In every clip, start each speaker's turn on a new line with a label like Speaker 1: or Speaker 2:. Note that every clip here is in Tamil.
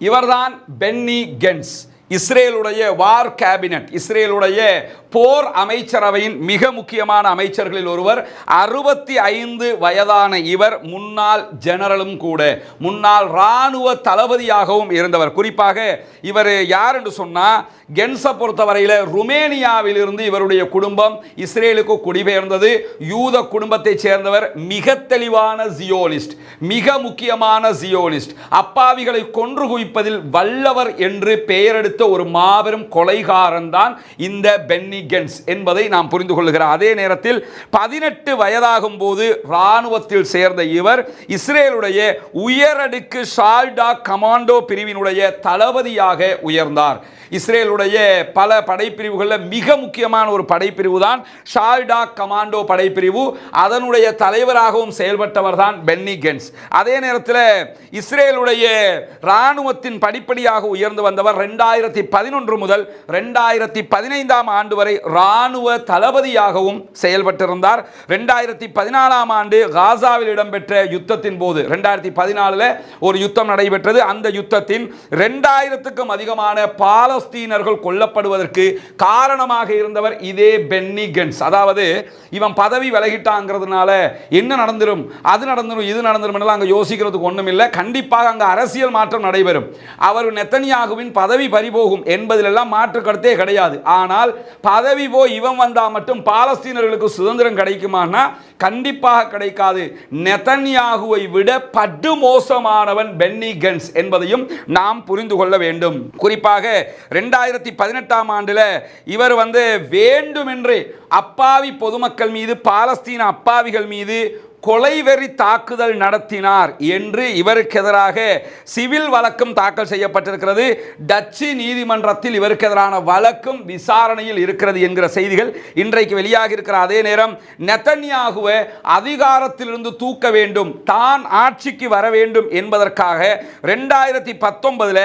Speaker 1: இவர்தான் பென்னி கென்ஸ். இஸ்ரேலுடைய வார் கேபினட் இஸ்ரேலுடைய போர் அமைச்சரவையின் மிக முக்கியமான அமைச்சர்களில் ஒருவர் அறுபத்தி ஐந்து வயதான இவர் முன்னாள் ஜெனரலும் கூட முன்னாள் இராணுவ தளபதியாகவும் இருந்தவர். குறிப்பாக இவர் யார் என்று சொன்னால் கென்ஸை பொறுத்தவரையில் ருமேனியாவில் இருந்து இவருடைய குடும்பம் இஸ்ரேலுக்கு குடிபெயர்ந்தது. யூத குடும்பத்தைச் சேர்ந்தவர் மிக தெளிவான ஜியோலிஸ்ட் மிக முக்கியமான ஜியோலிஸ்ட். அப்பாவிகளை கொன்று குவிப்பதில் வல்லவர் என்று பெயரெடுத்து ஒரு மாபெரும் கொலைகாரன் தான் இந்த பென்னிகன்ஸ் என்பதை நாம் புரிந்து கொள்கிறோம் அதே நேரத்தில் பதினெட்டு வயதாகும் போது இராணுவத்தில் சேர்ந்த இவர் இஸ்ரேலுடைய உயரடுக்கு ஷால்டா கமாண்டோ பிரிவினுடைய தளபதியாக உயர்ந்தார். இஸ்ரேலுடைய பல படைப்பிரிவுகளில் மிக முக்கியமான ஒரு படைப்பிரிவு தான் ஷால்டா கமாண்டோ படைப்பிரிவு. அதனுடைய தலைவராகவும் செயல்பட்டவர் தான் பென்னி கென்ஸ். அதே நேரத்தில் இஸ்ரேலுடைய இராணுவத்தின் படிப்படியாக உயர்ந்து வந்தவர் ரெண்டாயிரத்தி பதினொன்று முதல் ரெண்டாயிரத்தி பதினைந்தாம் ஆண்டு வரை இராணுவ தளபதியாகவும் செயல்பட்டிருந்தார். ரெண்டாயிரத்தி பதினாலாம் ஆண்டு காசாவில் இடம்பெற்ற யுத்தத்தின் போது ரெண்டாயிரத்தி பதினாலில் ஒரு யுத்தம் நடைபெற்றது. அந்த யுத்தத்தின் ரெண்டாயிரத்துக்கும் அதிகமான பால பாலஸ்தீனர்கள் கொல்லப்படுவதற்கு காரணமாக இருந்தவர் இதே பென்னி கென்ஸ். அதாவது இவன் பதவி விலகிட்டாங்கிறதுனால என்ன நடந்துரும்? அது நடந்துரும் இது நடந்துடும் எல்லாம் அங்கே யோசிக்கிறதுக்கு ஒன்றும் இல்லை கண்டிப்பாக அங்கே அரசியல் மாற்றம் நடைபெறும். அவர் நெத்தனியாகுவின் பதவி பறிபோகும் என்பதிலெல்லாம் மாற்று கருத்தே கிடையாது. ஆனால் பதவி போய் இவன் வந்தால் மட்டும் பாலஸ்தீனர்களுக்கு சுதந்திரம் கிடைக்குமானா கண்டிப்பாக கிடைக்காது. நெதன்யாகுவை விட படு மோசமானவன் பென்னி கென்ஸ் என்பதையும் நாம் புரிந்து கொள்ள வேண்டும். குறிப்பாக ரெண்டாயிரத்தி பதினெட்டாம் ஆண்டில் இவர் வந்து வேண்டுமென்று அப்பாவி பொதுமக்கள் மீது பாலஸ்தீன அப்பாவிகள் மீது கொலைவெறி தாக்குதல் நடத்தினார் என்று இவருக்கு எதிராக சிவில் வழக்கும் தாக்கல் செய்யப்பட்டிருக்கிறது. டச்சு நீதிமன்றத்தில் இவருக்கு எதிரான வழக்கும் விசாரணையில் இருக்கிறது என்கிற செய்திகள் இன்றைக்கு வெளியாகி இருக்கிற அதே நேரம் நெத்தன்யாகுவை அதிகாரத்திலிருந்து தூக்க வேண்டும் தான் ஆட்சிக்கு வர வேண்டும் என்பதற்காக ரெண்டாயிரத்தி பத்தொன்பதில்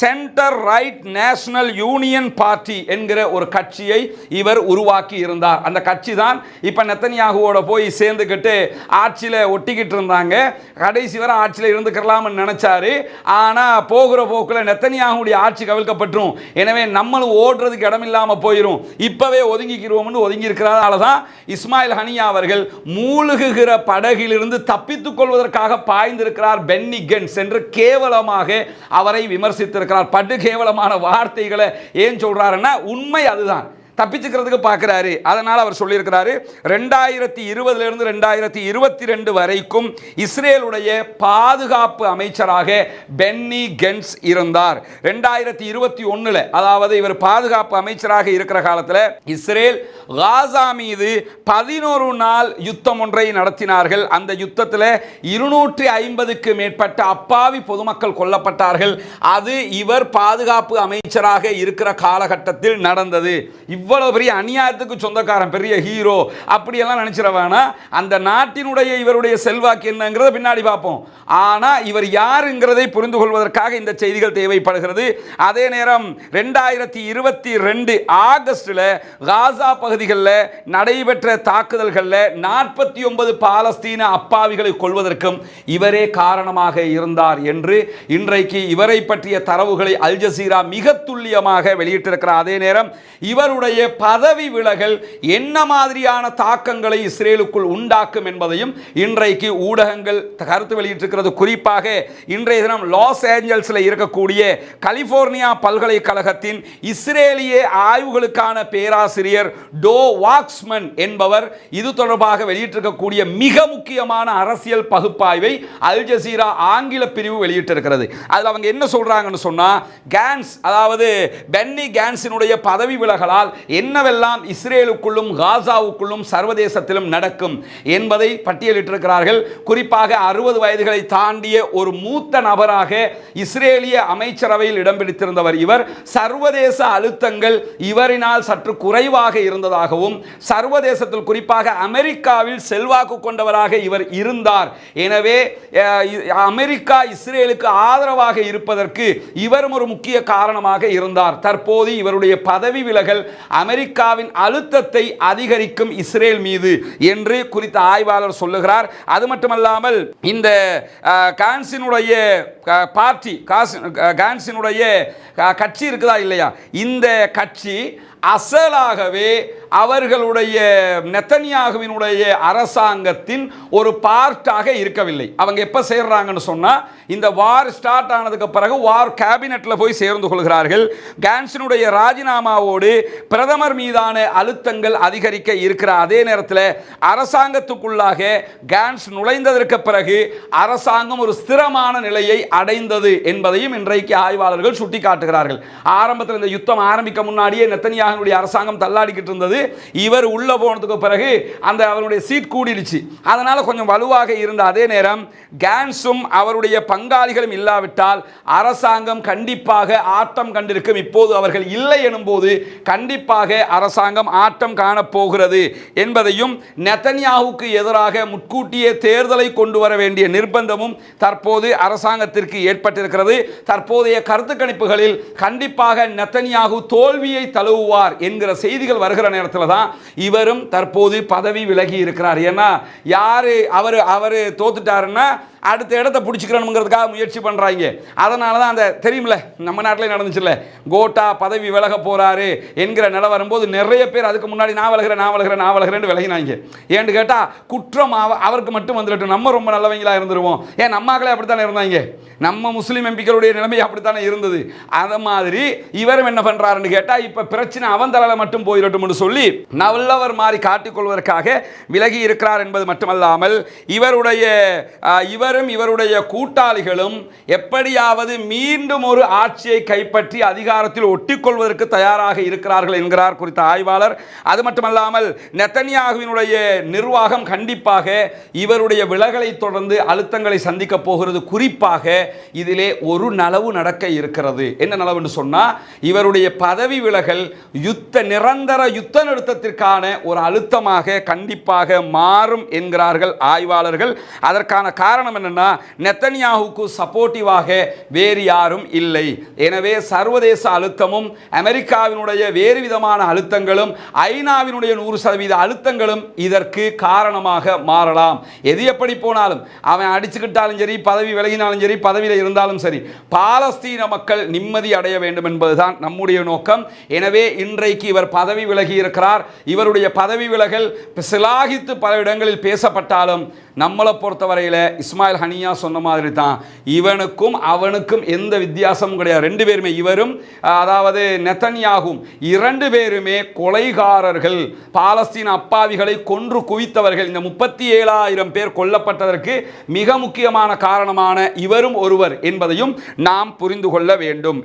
Speaker 1: centre right national union party என்கிற ஒரு கட்சியை இவர் உருவாக்கி இருந்தார். அந்த கட்சி தான் இப்போ நெத்தன்யாகுவோட போய் சேர்ந்துக்கிட்டு ஆட்சியில் ஒட்டிக்கிட்டு இருந்தாங்க. கடைசி வரை ஆட்சியில் இருந்துக்கலாம்னு நினைச்சாரு. ஆனால் போகிற போக்கில் நெத்தனியாகுடைய ஆட்சி கவிழ்க்கப்பட்டுரும். எனவே நம்மளும் ஓடுறதுக்கு இடம் இல்லாமல் போயிடும் இப்போவே ஒதுங்கிக்கிறோம்னு ஒதுங்கி இருக்கிறதால தான் இஸ்மாயில் ஹனியா அவர்கள் மூழ்குகிற படகிலிருந்து தப்பித்துக் கொள்வதற்காக பாய்ந்திருக்கிறார் பென்னி கென்ஸ் என்று கேவலமாக அவரை விமர்சித்திருக்கிறார். படு கேவலமான வார்த்தைகளை ஏன் சொல்கிறாருன்னா உண்மை அதுதான். தப்பிச்சுக்கிறதுக்கு பார்க்குறாரு. அதனால் அவர் சொல்லியிருக்கிறாரு ரெண்டாயிரத்தி இருபதுலேருந்து ரெண்டாயிரத்தி இருபத்தி ரெண்டு வரைக்கும் இஸ்ரேலுடைய பாதுகாப்பு அமைச்சராக பென்னி கென்ஸ் இருந்தார். ரெண்டாயிரத்தி இருபத்தி ஒன்றில் அதாவது இவர் பாதுகாப்பு அமைச்சராக இருக்கிற காலத்தில் இஸ்ரேல் காசா மீது பதினோரு நாள் யுத்தம் ஒன்றை நடத்தினார்கள். அந்த யுத்தத்தில் இருநூற்றி ஐம்பதுக்கு மேற்பட்ட அப்பாவி பொதுமக்கள் கொல்லப்பட்டார்கள். அது இவர் பாதுகாப்பு அமைச்சராக இருக்கிற காலகட்டத்தில் நடந்தது. இவ் இவ்வளவு பெரிய அநியாயத்துக்கு சொந்தக்காரன் பெரிய ஹீரோ அப்படியெல்லாம் நினைச்சிட வேணாம் அந்த நாட்டினுடைய இவருடைய செல்வாக்கு என்னங்கிறத பின்னாடி பார்ப்போம். ஆனால் இவர் யாருங்கிறதை புரிந்து கொள்வதற்காக இந்த செய்திகள் தேவைப்படுகிறது. அதே நேரம் ரெண்டாயிரத்தி இருபத்தி ரெண்டு ஆகஸ்டில் காசா பகுதிகளில் நடைபெற்ற தாக்குதல்களில் நாற்பத்தி ஒன்பது பாலஸ்தீன அப்பாவிகளை கொள்வதற்கும் இவரே காரணமாக இருந்தார் என்று இன்றைக்கு இவரை பற்றிய தரவுகளை அல் ஜசீரா மிக துல்லியமாக வெளியிட்டிருக்கிறார். அதே நேரம் இவருடைய பதவி விலகல் என்ன மாதிரியான தாக்கங்களை இஸ்ரேலுக்குள் உண்டாக்கும் என்பதையும் இன்றைக்கு ஊடகங்கள் கருத்து வெளியிட்டிருக்கிறது. குறிப்பாக இன்றைய தினம் லாஸ் ஏஞ்சல்ஸில் இருக்கக்கூடிய கலிபோர்னியா பல்கலைக்கழகத்தின் இஸ்ரேலிய ஆய்வுகளுக்கான பேராசிரியர் டோ வாக்ஸ்மன் என்பவர் இது தொடர்பாக வெளியிட்டிருக்கக்கூடிய மிக முக்கியமான அரசியல் பகுப்பாய்வை அல் ஜசீரா ஆங்கில பிரிவு வெளியிட்டிருக்கிறது. அதில் அவங்க என்ன சொல்கிறாங்கன்னு சொன்னால் கேன்ஸ் அதாவது பென்னி கேன்ஸினுடைய பதவி விலகலால் என்னவெல்லாம் இஸ்ரேலுக்குள்ளும் காசாவுக்குள்ளும் சர்வதேசத்திலும் நடக்கும் என்பதை பட்டியலிட்டிருக்கிறார்கள். குறிப்பாக அறுபது வயதுகளை தாண்டிய ஒரு மூத்த நபராக இஸ்ரேலிய அமைச்சரவையில் இடம் பிடித்திருந்தவர் இவர். சர்வதேச அழுத்தங்கள் இவரினால் சற்று குறைவாக இருந்ததாகவும் சர்வதேசத்தில் குறிப்பாக அமெரிக்காவில் செல்வாக்கு கொண்டவராக இவர் இருந்தார். எனவே அமெரிக்கா இஸ்ரேலுக்கு ஆதரவாக இருப்பதற்கு இவரும் ஒரு முக்கிய காரணமாக இருந்தார். தற்போது இவருடைய பதவி விலகல் அமெரிக்காவின் அழுத்தத்தை அதிகரிக்கும் இஸ்ரேல் மீது என்று குறித்த ஆய்வாளர் சொல்லுகிறார். அது மட்டுமல்லாமல் இந்த கான்சினுடைய பார்ட்டி கான்சினுடைய கட்சி இருக்குதா இல்லையா? இந்த கட்சி அசலாகவே அவர்களுடைய நெத்தனியாகுவினுடைய அரசாங்கத்தின் ஒரு பார்ட்டாக இருக்கவில்லை. அவங்க எப்போ சேர்றாங்கன்னு சொன்னால் இந்த வார் ஸ்டார்ட் ஆனதுக்கு பிறகு வார் கேபினெட்ல போய் சேர்ந்து கொள்கிறார்கள். கேன்சனுடைய ராஜினாமாவோடு பிரதமர் மீதான அழுத்தங்கள் அதிகரிக்க இருக்கிற அதே நேரத்தில் அரசாங்கத்துக்குள்ளாக கேன்ஸ் நுழைந்ததற்கு பிறகு அரசாங்கம் ஒரு ஸ்திரமான நிலையை அடைந்தது என்பதையும் இன்றைக்கு ஆய்வாளர்கள் சுட்டிக்காட்டுகிறார்கள். ஆரம்பத்தில் இந்த யுத்தம் ஆரம்பிக்க முன்னாடியே நெத்தனியாகனுடைய அரசாங்கம் தள்ளாடிக்கிட்டு இருந்தது. இவர் உள்ளே போனதுக்கு பிறகு அந்த அவருடைய சீட் கூடிடுச்சு. அதனால் கொஞ்சம் வலுவாக இருந்த அதே நேரம் கேன்ஸும் அவருடைய பங்காளிகளும் இல்லாவிட்டால் அரசாங்கம் கண்டிப்பாக ஆட்டம் கண்டிருக்கும். இப்போது அவர்கள் இல்லை எனும்போது கண்டிப்பாக அரசாங்கம் ஆட்டம் காணப்போகிறது என்பதையும் நெத்தன்யாவுக்கு எதிராக முன்கூட்டியே தேர்தலை கொண்டு வர வேண்டிய நிர்பந்தமும் தற்போது அரசாங்கத்திற்கு ஏற்பட்டிருக்கிறது. தற்போதைய கருத்து கணிப்புகளில் கண்டிப்பாக நெத்தன்யாகு தோல்வியை தழுவுவார் என்கிற செய்திகள் வருகிற நேரத்தில் தான் இவரும் தற்போது பதவி விலகி இருக்கிறார். ஏன்னா யாரு அவர் அவர் தோத்துட்டாருன்னா அடுத்த இடத்த பிடிச்சிக்கிறணுங்கிறதுக்காக முயற்சி பண்ணுறாங்க அதனால தான் அந்த தெரியும்ல நம்ம நாட்டிலே நடந்துச்சுல்ல கோட்டா பதவி விலக போகிறாரு என்கிற நிலை வரும்போது நிறைய பேர் அதுக்கு முன்னாடி நான் விலகிறேன் நான் விலகிறேன் நான் விலகிறேன்னு விலகினாங்க. ஏன்னு கேட்டால் குற்றம் அவ அவருக்கு மட்டும் வந்துடட்டும். நம்ம ரொம்ப நல்லவங்களாக இருந்துருவோம். ஏன் நம்மாக்களே அப்படித்தானே இருந்தாங்க? நம்ம முஸ்லீம் எம்பிக்களுடைய நிலைமை அப்படித்தானே இருந்தது? அதை மாதிரி இவரும் என்ன பண்ணுறாருன்னு கேட்டால் இப்போ பிரச்சனை அவன் தலையில் மட்டும் போயிடட்டும்னு சொல்லி நல்லவர் மாதிரி காட்டிக்கொள்வதற்காக விலகி இருக்கிறார் என்பது மட்டுமல்லாமல் இவருடைய இவர் இவரும் இவருடைய கூட்டாளிகளும் எப்படியாவது மீண்டும் ஒரு ஆட்சியை கைப்பற்றி அதிகாரத்தில் ஒட்டிக்கொள்வதற்கு தயாராக இருக்கிறார்கள் என்கிறார் குறித்த ஆய்வாளர். அது மட்டுமல்லாமல் நெத்தன்யாகுவினுடைய நிர்வாகம் கண்டிப்பாக இவருடைய விலகலை தொடர்ந்து அழுத்தங்களை சந்திக்க போகிறது. குறிப்பாக இதிலே ஒரு நலவு நடக்க இருக்கிறது. என்ன நலவுன்னு சொன்னா இவருடைய பதவி விலகல் யுத்த நிரந்தர யுத்த நிறுத்தத்திற்கான ஒரு அழுத்தமாக கண்டிப்பாக மாறும் என்கிறார்கள் ஆய்வாளர்கள். அதற்கான காரணம் என்னன்னா நெத்தனியாவுக்கு சப்போர்ட்டிவாக வேறு யாரும் இல்லை. எனவே சர்வதேச அழுத்தமும் அமெரிக்காவினுடைய வேறு விதமான அழுத்தங்களும் ஐநாவினுடைய நூறு சதவீத அழுத்தங்களும் இதற்கு காரணமாக மாறலாம். எது எப்படி போனாலும் அவன் அடிச்சுக்கிட்டாலும் சரி பதவி விலகினாலும் சரி பதவியில் இருந்தாலும் சரி பாலஸ்தீன மக்கள் நிம்மதி அடைய வேண்டும் என்பதுதான் நம்முடைய நோக்கம். எனவே இன்றைக்கு இவர் பதவி விலகி இருக்கிறார். இவருடைய பதவி விலகல் சிலாகித்து பல இடங்களில் பேசப்பட்டாலும் நம்மளை பொறுத்தவரையில் இஸ்மாயில் இஸ்மாயில் ஹனியா சொன்ன மாதிரி தான் இவனுக்கும் அவனுக்கும் எந்த வித்தியாசமும் கிடையாது. ரெண்டு பேருமே இவரும் அதாவது நெத்தன்யாகும். இரண்டு பேருமே கொலைகாரர்கள். பாலஸ்தீன் அப்பாவிகளை கொன்று குவித்தவர்கள். இந்த முப்பத்தி ஏழாயிரம் பேர் கொல்லப்பட்டதற்கு மிக முக்கியமான காரணமான இவரும் ஒருவர் என்பதையும் நாம் புரிந்து கொள்ள வேண்டும்.